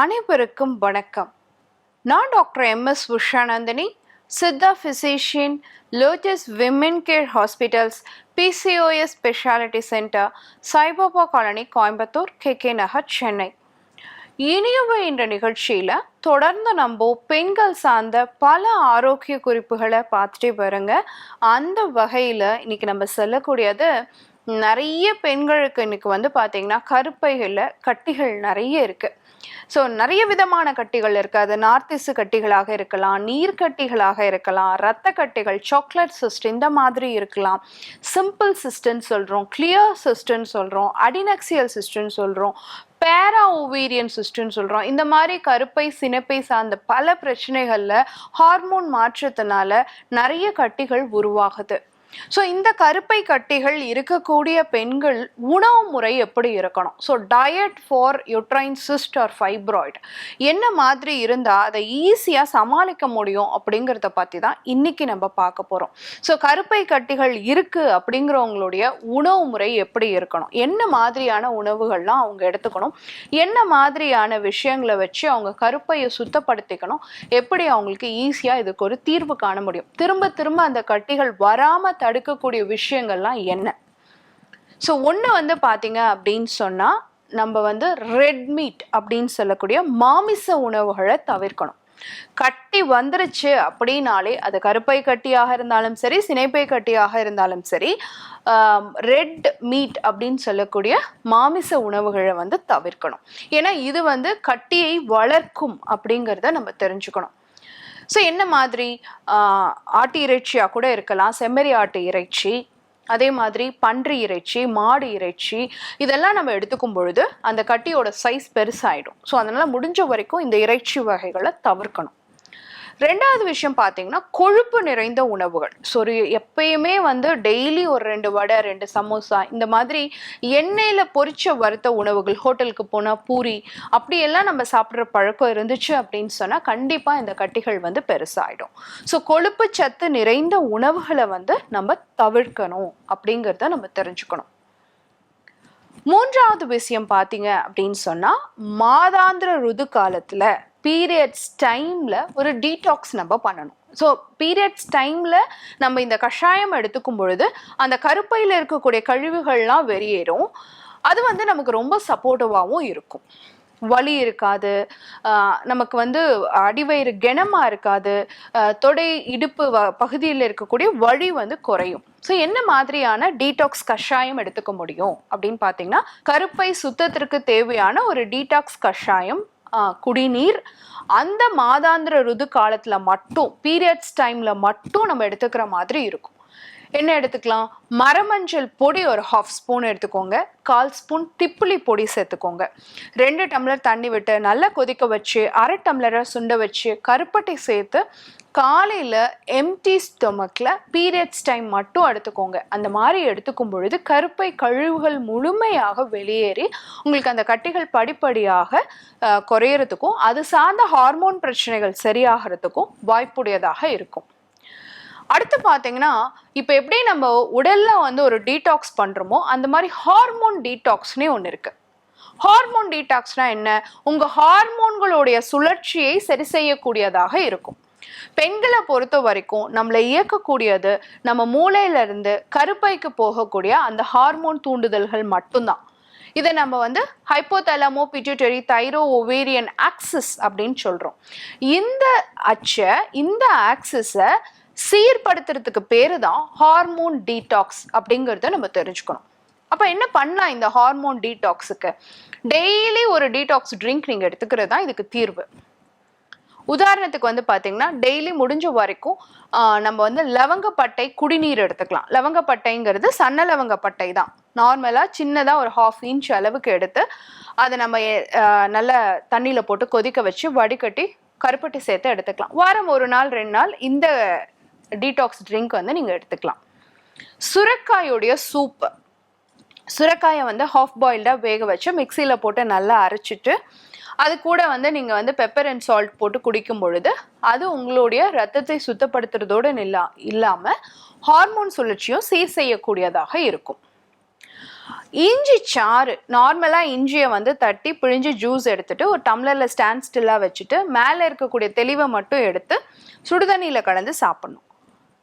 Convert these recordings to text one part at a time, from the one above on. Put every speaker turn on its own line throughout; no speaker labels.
அனைவருக்கும் வணக்கம். நான் doctor M S Ushanandhini Siddha physician Lotus Women Care Hospitals PCOS speciality centre Saibaba colony Coimbatore K K Nagar Chennai. இனியவை என்ற நிகழ்ச்சியில் தொடர்ந்து நம்ம பெண்கள் சார்ந்த பல ஆரோக்கிய குறிப்புகளை பார்த்துட்டே வருங்க. அந்த வகையில் இன்றைக்கி நம்ம சொல்லக்கூடியது நிறைய பெண்களுக்கு இன்னைக்கு வந்து பார்த்தீங்கன்னா கருப்பைகளில் கட்டிகள் நிறைய இருக்கு. ஸோ நிறைய விதமான கட்டிகள் இருக்குது அது நார்த்திசு கட்டிகளாக இருக்கலாம் நீர்க்கட்டிகளாக இருக்கலாம் ரத்த கட்டிகள் சாக்லேட் சிஸ்ட் இந்த மாதிரி இருக்கலாம். சிம்பிள் சிஸ்டன்னு சொல்கிறோம் கிளியர் சிஸ்டன்னு சொல்கிறோம் அடினக்சியல் சிஸ்டன்னு சொல்கிறோம் பேரா ஓவேரியன் சிஸ்டம்னு சொல்கிறோம் இந்த மாதிரி கருப்பை சினப்பை சார்ந்த பல பிரச்சனைகளில் ஹார்மோன் மாற்றத்தினால நிறைய கட்டிகள் உருவாகுது. ஸோ இந்த கருப்பை கட்டிகள் இருக்கக்கூடிய பெண்கள் உணவு முறை எப்படி இருக்கணும்? So diet for uterine cyst or fibroid என்ன மாதிரி இருந்தால் அதை ஈஸியாக சமாளிக்க முடியும் அப்படிங்கிறத பற்றி தான் இன்னைக்கு நம்ம பார்க்க போகிறோம் ஸோ கருப்பை கட்டிகள் இருக்குது அப்படிங்கிறவங்களுடைய உணவு முறை எப்படி இருக்கணும்? என்ன மாதிரியான உணவுகள்லாம் அவங்க எடுத்துக்கணும்? என்ன மாதிரியான விஷயங்களை வச்சு அவங்க கருப்பையை சுத்தப்படுத்திக்கணும்? எப்படி அவங்களுக்கு ஈஸியாக இதுக்கு ஒரு தீர்வு காண முடியும்? திரும்ப திரும்ப அந்த கட்டிகள் வராமல் தடுக்கக்கூடிய விஷயங்கள்லாம் என்ன? ஸோ ஒன்று வந்து பார்த்தீங்க அப்படின்னு சொன்னால் நம்ம வந்து ரெட் மீட் அப்படின்னு சொல்லக்கூடிய மாமிச உணவுகளை தவிர்க்கணும். கட்டி வந்துருச்சு அப்படின்னாலே அது கருப்பை கட்டியாக இருந்தாலும் சரி சினைப்பை கட்டியாக இருந்தாலும் சரி ரெட் மீட் அப்படின்னு சொல்லக்கூடிய மாமிச உணவுகளை வந்து தவிர்க்கணும். ஏன்னா இது வந்து கட்டியை வளர்க்கும் அப்படிங்கிறத நம்ம தெரிஞ்சுக்கணும். ஸோ என்ன மாதிரி ஆட்டு இறைச்சியாக கூட இருக்கலாம். செம்மறி ஆட்டு இறைச்சி அதே மாதிரி பன்றி இறைச்சி மாடு இறைச்சி இதெல்லாம் நம்ம எடுத்துக்கும் பொழுது அந்த கட்டியோட சைஸ் பெருசாயிடும். ஸோ அதனால் முடிஞ்ச வரைக்கும் இந்த இறைச்சி வகைகளை தவிர்க்கணும். ரெண்டாவது விஷயம் பார்த்தீங்கன்னா கொழுப்பு நிறைந்த உணவுகள். ஸோ எப்பயுமே வந்து டெய்லி ஒரு ரெண்டு வடை ரெண்டு சமோசா இந்த மாதிரி எண்ணெயில் பொறிச்ச வறுத்த உணவுகள் ஹோட்டலுக்கு போனால் பூரி அப்படியெல்லாம் நம்ம சாப்பிட்ற பழக்கம் இருந்துச்சு அப்படின்னு சொன்னால் கண்டிப்பாக இந்த கட்டிகள் வந்து பெருசாகிடும் ஸோ கொழுப்பு சத்து நிறைந்த உணவுகளை வந்து நம்ம தவிர்க்கணும் அப்படிங்கிறத நம்ம தெரிஞ்சுக்கணும். மூன்றாவது விஷயம் பார்த்தீங்க அப்படின்னு சொன்னால் மாதாந்திர ருது காலத்தில் பீரியட்ஸ் டைமில் ஒரு டீடாக்ஸ் நம்ம பண்ணணும். ஸோ பீரியட்ஸ் டைமில் நம்ம இந்த கஷாயம் எடுத்துக்கும் பொழுது அந்த கருப்பையில் இருக்கக்கூடிய கழிவுகள்லாம் வெளியேறும். அது வந்து நமக்கு ரொம்ப சப்போர்ட்டிவாகவும் இருக்கும். வலி இருக்காது. நமக்கு வந்து அடிவயிறு கெனமாக இருக்காது. தொடை இடுப்பு வ பகுதியில் இருக்கக்கூடிய வழி வந்து குறையும். ஸோ என்ன மாதிரியான டீடாக்ஸ் கஷாயம் எடுத்துக்க முடியும் அப்படின்னு பார்த்தீங்கன்னா கருப்பை சுத்தத்திற்கு தேவையான ஒரு டீடாக்ஸ் கஷாயம் குடிநீர். அந்த மாதாந்திர ருது காலத்தில் மட்டும் பீரியட்ஸ் டைமில் மட்டும் நம்ம எடுத்துக்கிற மாதிரி இருக்கும். என்ன எடுத்துக்கலாம்? மரமஞ்சள் பொடி ஒரு ஹாஃப் ஸ்பூன் எடுத்துக்கோங்க. கால் ஸ்பூன் திப்புளி பொடி சேர்த்துக்கோங்க. ரெண்டு டம்ளர் தண்ணி விட்டு நல்லா கொதிக்க வச்சு அரை டம்ளரை சுண்ட வச்சு கருப்பட்டி சேர்த்து காலையில் எம்டி ஸ்டொமக்கில் பீரியட்ஸ் டைம் மட்டும் எடுத்துக்கோங்க. அந்த மாதிரி எடுத்துக்கும் பொழுது கருப்பை கழிவுகள் முழுமையாக வெளியேறி உங்களுக்கு அந்த கட்டிகள் படிப்படியாக குறையிறதுக்கும் அது சார்ந்த ஹார்மோன் பிரச்சனைகள் சரியாகிறதுக்கும் வாய்ப்புடையதாக இருக்கும். அடுத்து பார்த்தீங்கன்னா இப்போ எப்படி நம்ம உடல்ல வந்து ஒரு டீடாக்ஸ் பண்ணுறோமோ அந்த மாதிரி ஹார்மோன் டீடாக்ஸ்னே ஒன்று இருக்கு. ஹார்மோன் டீடாக்ஸ்னா என்ன? உங்க ஹார்மோன்களுடைய சுழற்சியை சரி செய்யக்கூடியதாக இருக்கும். பெண்களை பொறுத்த வரைக்கும் நம்மளை இயக்கக்கூடியது நம்ம மூளையிலிருந்து கருப்பைக்கு போகக்கூடிய அந்த ஹார்மோன் தூண்டுதல்கள் மட்டும்தான். இதை நம்ம வந்து hypothalamo pituitary thyro ovarian axis அப்படின்னு சொல்கிறோம் இந்த அச்சை இந்த ஆக்சிஸை சீர்படுத்துறதுக்கு பேரு தான் ஹார்மோன் டீடாக்ஸ் அப்படிங்கிறத நம்ம தெரிஞ்சுக்கணும். அப்போ என்ன பண்ணலாம் இந்த ஹார்மோன் டீடாக்ஸுக்கு டெய்லி ஒரு டீடாக்ஸ் ட்ரிங்க் நீங்கள் எடுத்துக்கிறது தான் இதுக்கு தீர்வு. உதாரணத்துக்கு வந்து பார்த்தீங்கன்னா டெய்லி முடிஞ்ச வரைக்கும் நம்ம வந்து லவங்கப்பட்டை குடிநீர் எடுத்துக்கலாம். லவங்கப்பட்டைங்கிறது சன்ன லவங்கப்பட்டை தான். நார்மலாக சின்னதாக ஒரு ஹாஃப் இன்ச் அளவுக்கு எடுத்து அதை நம்ம நல்ல தண்ணியில் போட்டு கொதிக்க வச்சு வடிகட்டி கருப்பட்டி சேர்த்து எடுத்துக்கலாம். வாரம் ஒரு நாள் ரெண்டு நாள் இந்த டீடாக்ஸ் ட்ரிங்க் வந்து நீங்கள் எடுத்துக்கலாம். சுரக்காயோடைய சூப்பு சுரக்காயை வந்து ஹாஃப் பாயில்டாக வேக வச்சு மிக்சியில் போட்டு நல்லா அரைச்சிட்டு அது கூட வந்து நீங்கள் வந்து பெப்பர் அண்ட் சால்ட் போட்டு குடிக்கும் பொழுது அது உங்களுடைய ரத்தத்தை சுத்தப்படுத்துறதோடு நில்லா இல்லாமல் ஹார்மோன் சுழற்சியும் சீர் செய்யக்கூடியதாக இருக்கும். இஞ்சி சாறு நார்மலாக இஞ்சியை வந்து தட்டி பிழிஞ்சு ஜூஸ் எடுத்துட்டு ஒரு டம்ளரில் ஸ்டாண்ட் ஸ்டில்லாக வச்சுட்டு மேலே இருக்கக்கூடிய தெளிவை மட்டும் எடுத்து சுடுதண்ணியில் கலந்து சாப்பிடணும்.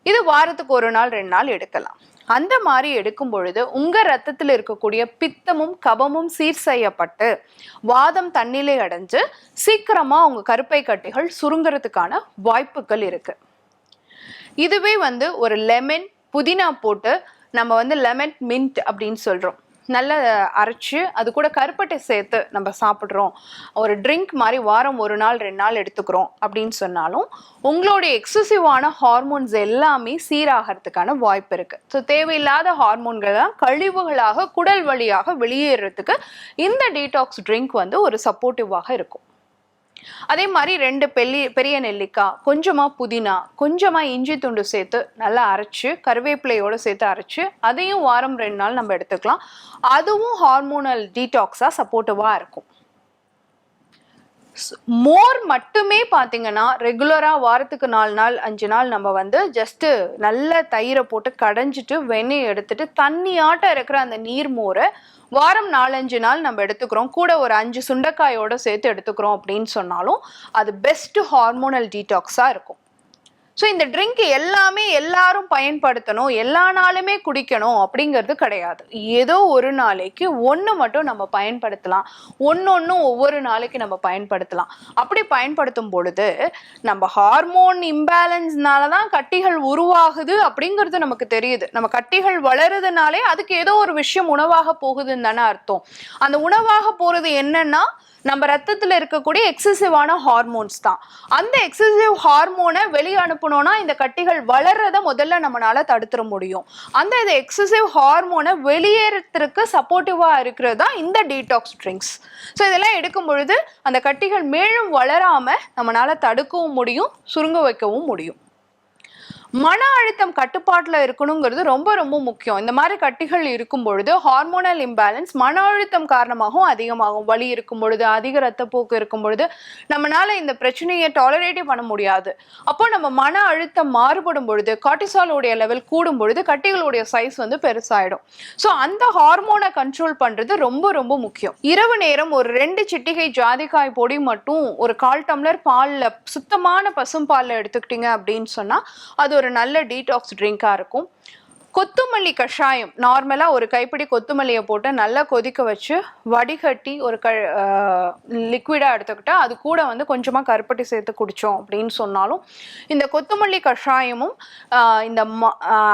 இது வாரத்துக்கு ஒரு நாள் ரெண்டு நாள் எடுக்கலாம். அந்த மாதிரி எடுக்கும் பொழுது உங்க ரத்தத்தில் இருக்கக்கூடிய பித்தமும் கபமும் சீர் செய்யப்பட்டு வாதம் தண்ணிலே அடைஞ்சு சீக்கிரமா உங்க கருப்பை கட்டிகள் சுருங்குறதுக்கான வாய்ப்புகள் இருக்கு. இதுவே வந்து ஒரு லெமன் புதினா போட்டு நம்ம வந்து லெமன் மின்ட் அப்படின்னு சொல்றோம். நல்லா அரைச்சு அது கூட கருப்பட்டை சேர்த்து நம்ம சாப்பிட்றோம். ஒரு ட்ரிங்க் மாதிரி வாரம் ஒரு நாள் ரெண்டு நாள் எடுத்துக்கிறோம் அப்படின்னு சொன்னாலும் உங்களுடைய எக்ஸசிவான ஹார்மோன்ஸ் எல்லாமே சீராகிறதுக்கான வாய்ப்பு இருக்குது ஸோ தேவையில்லாத ஹார்மோன்கள் தான் கழிவுகளாக குடல் வழியாக வெளியேறதுக்கு இந்த டீடாக்ஸ் ட்ரிங்க் வந்து ஒரு சப்போர்ட்டிவாக இருக்கும். அதே மாதிரி ரெண்டு பெல்லி பெரிய நெல்லிக்காய் கொஞ்சமாக புதினா கொஞ்சமாக இஞ்சி துண்டு சேர்த்து நல்லா அரைச்சி கருவேப்பிலையோடு சேர்த்து அரைச்சி அதையும் வாரம் ரெண்டு நாள் நம்ம எடுத்துக்கலாம். அதுவும் ஹார்மோனல் டீடாக்ஸாக சப்போர்ட்டிவாக இருக்கும். மோர் மட்டுமே பார்த்தீங்கன்னா ரெகுலராக வாரத்துக்கு நாலு நாள் அஞ்சு நாள் நம்ம வந்து ஜஸ்ட்டு நல்ல தயிரை போட்டு கடைஞ்சிட்டு வெண்ணெய் எடுத்துட்டு தண்ணியாட்டம் இருக்கிற அந்த நீர் மோரை வாரம் நாலஞ்சு நாள் நம்ம எடுத்துக்கிறோம். கூட ஒரு அஞ்சு சுண்டைக்காயோட சேர்த்து எடுத்துக்கிறோம் அப்படின்னு சொன்னாலும் அது பெஸ்ட் ஹார்மோனல் டீடாக்ஸாக இருக்கும். ஸோ இந்த ட்ரிங்க் எல்லாமே எல்லாரும் பயன்படுத்தணும் எல்லா நாளுமே குடிக்கணும் அப்படிங்கிறது கிடையாது. ஏதோ ஒரு நாளைக்கு ஒன்று மட்டும் நம்ம பயன்படுத்தலாம். ஒன்னொன்னும் ஒவ்வொரு நாளைக்கு நம்ம பயன்படுத்தலாம். அப்படி பயன்படுத்தும் பொழுது நம்ம ஹார்மோன் இம்பேலன்ஸ்னால தான் கட்டிகள் உருவாகுது அப்படிங்கிறது நமக்கு தெரியுது. நம்ம கட்டிகள் வளருதுனாலே அதுக்கு ஏதோ ஒரு விஷயம் உணவாக போகுதுன்னு தானே அர்த்தம். அந்த உணவாக போகிறது என்னன்னா நம்ம ரத்தத்தில் இருக்கக்கூடிய எக்ஸசிவான ஹார்மோன்ஸ் தான். அந்த எக்ஸசிவ் ஹார்மோனை வெளியே அனுப்பணும்னா இந்த கட்டிகள் வளர்றத முதல்ல நம்மளால தடுத்துட முடியும். அந்த இது எக்ஸசிவ் ஹார்மோனை வெளியேறத்துக்கு சப்போர்ட்டிவாக இருக்கிறது தான் இந்த டீடாக்ஸ் ட்ரிங்க்ஸ் ஸோ இதெல்லாம் எடுக்கும் பொழுது அந்த கட்டிகள் மேலும் வளராமல் நம்மளால தடுக்கவும் முடியும் சுருங்க வைக்கவும் முடியும். மன அழுத்தம் கட்டுப்பாட்டில் இருக்கணுங்கிறது ரொம்ப ரொம்ப முக்கியம். இந்த மாதிரி கட்டிகள் இருக்கும் பொழுது ஹார்மோனல் இம்பேலன்ஸ் மன அழுத்தம் காரணமாகவும் அதிகமாகும். வலி இருக்கும் பொழுது அதிக ரத்தப்போக்கு இருக்கும் பொழுது நம்மளால இந்த பிரச்சனையை டாலரேட்டே பண்ண முடியாது. அப்போ நம்ம மன அழுத்தம் மாறுபடும் பொழுது கார்டிசாலோடைய லெவல் கூடும் பொழுது கட்டிகளுடைய சைஸ் வந்து பெருசாயிடும். ஸோ அந்த ஹார்மோனை கண்ட்ரோல் பண்றது ரொம்ப ரொம்ப முக்கியம். இரவு நேரம் ஒரு ரெண்டு சிட்டிகை ஜாதிக்காய் பொடி மட்டும் ஒரு கால் டம்ளர் பாலில் சுத்தமான பசும்பாலில் எடுத்துக்கிட்டீங்க அப்படின்னு சொன்னால் அது ஒரு நல்ல டீடாக்ஸ் ட்ரிங்காக இருக்கும். கொத்துமல்லி கஷாயம் நார்மலாக ஒரு கைப்பிடி கொத்துமல்லியை போட்டு நல்லா கொதிக்க வச்சு வடிகட்டி ஒரு க லிக்விடாக எடுத்துக்கிட்டால் அது கூட வந்து கொஞ்சமாக கருப்பட்டி சேர்த்து குடித்தோம் அப்படின்னு சொன்னாலும் இந்த கொத்துமல்லி கஷாயமும் இந்த ம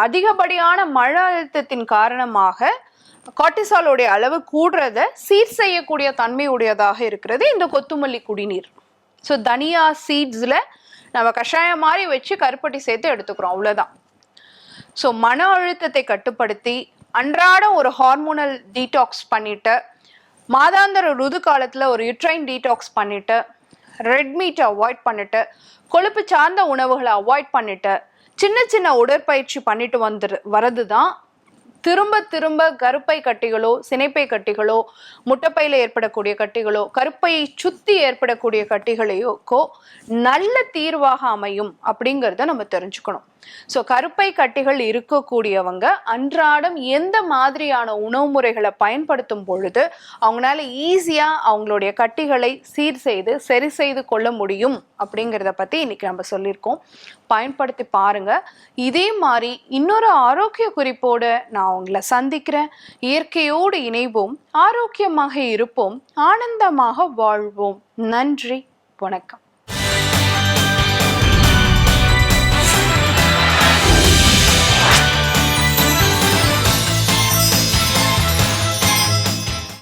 அதிகப்படியான மழை அழுத்தத்தின் காரணமாக காட்டிசாலோடைய அளவு கூடுறத சீர் செய்யக்கூடிய தன்மையுடையதாக இருக்கிறது இந்த கொத்துமல்லி குடிநீர். ஸோ தனியா சீட்ஸில் நம்ம கஷாயம் மாதிரி வச்சு கருப்பட்டி சேர்த்து எடுத்துக்கிறோம் அவ்வளோதான் ஸோ மன அழுத்தத்தை கட்டுப்படுத்தி அன்றாடம் ஒரு ஹார்மோனல் டீடாக்ஸ் பண்ணிட்டு மாதாந்திர ருது காலத்தில் ஒரு யுட்ரைன் டீடாக்ஸ் பண்ணிட்டு ரெட் மீட்டை அவாய்ட் பண்ணிட்டு கொழுப்பு சார்ந்த உணவுகளை அவாய்ட் பண்ணிட்டு சின்ன சின்ன உடற்பயிற்சி பண்ணிட்டு வந்துரு வரது தான் திரும்ப திரும்ப கருப்பை கட்டிகளோ சினைப்பை கட்டிகளோ முட்டைப்பையில் ஏற்படக்கூடிய கட்டிகளோ கருப்பையை சுற்றி ஏற்படக்கூடிய கட்டிகளையோக்கோ நல்ல தீர்வாக அமையும் அப்படிங்கிறத நம்ம தெரிஞ்சுக்கணும். ஸோ கருப்பை கட்டிகள் இருக்கக்கூடியவங்க அன்றாடம் எந்த மாதிரியான உணவு முறைகளை பயன்படுத்தும் பொழுது அவங்களால ஈஸியாக அவங்களுடைய கட்டிகளை சீர் செய்து சரி செய்து கொள்ள முடியும் அப்படிங்கிறத பற்றி இன்னைக்கு நம்ம சொல்லியிருக்கோம். பயன்படுத்தி பாருங்க. இதே மாதிரி இன்னொரு ஆரோக்கிய குறிப்போடு நான் உங்களை சந்திக்கிறேன். இயற்கையோடு இணைவோம் ஆரோக்கியமாக இருப்போம் ஆனந்தமாக வாழ்வோம். நன்றி வணக்கம்.